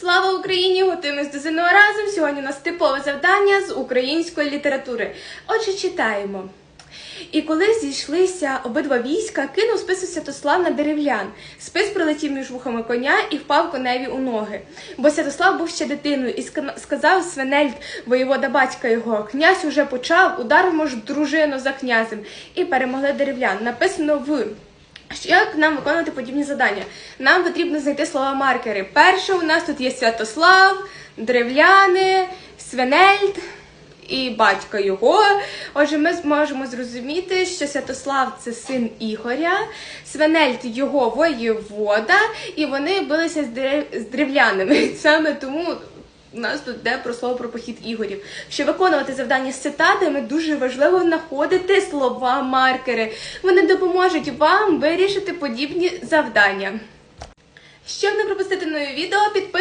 Слава Україні! Готуємось до ЗНО разом. Сьогодні у нас типове завдання з української літератури. Отже, читаємо. І коли зійшлися обидва війська, кинув спису Святослав на деревлян. Спис пролетів між вухами коня і впав коневі у ноги. Бо Святослав був ще дитиною, і сказав Свенельд, воєвода батька його, князь уже почав, ударимо ж дружину за князем. І перемогли деревлян. Написано в Як нам виконувати подібні завдання? Нам потрібно знайти слова маркери. Перше у нас тут є Святослав, Древляни, Свенельд і батько його. Отже, ми зможемо зрозуміти, що Святослав це син Ігоря, Свенельд його воєвода, і вони билися з, древлянами. Саме тому. У нас тут йде про слово про похід ігорів. Щоб виконувати завдання з цитатами, дуже важливо знаходити слова маркери. Вони допоможуть вам вирішити подібні завдання. Щоб не пропустити нові відео, підписуйтесь.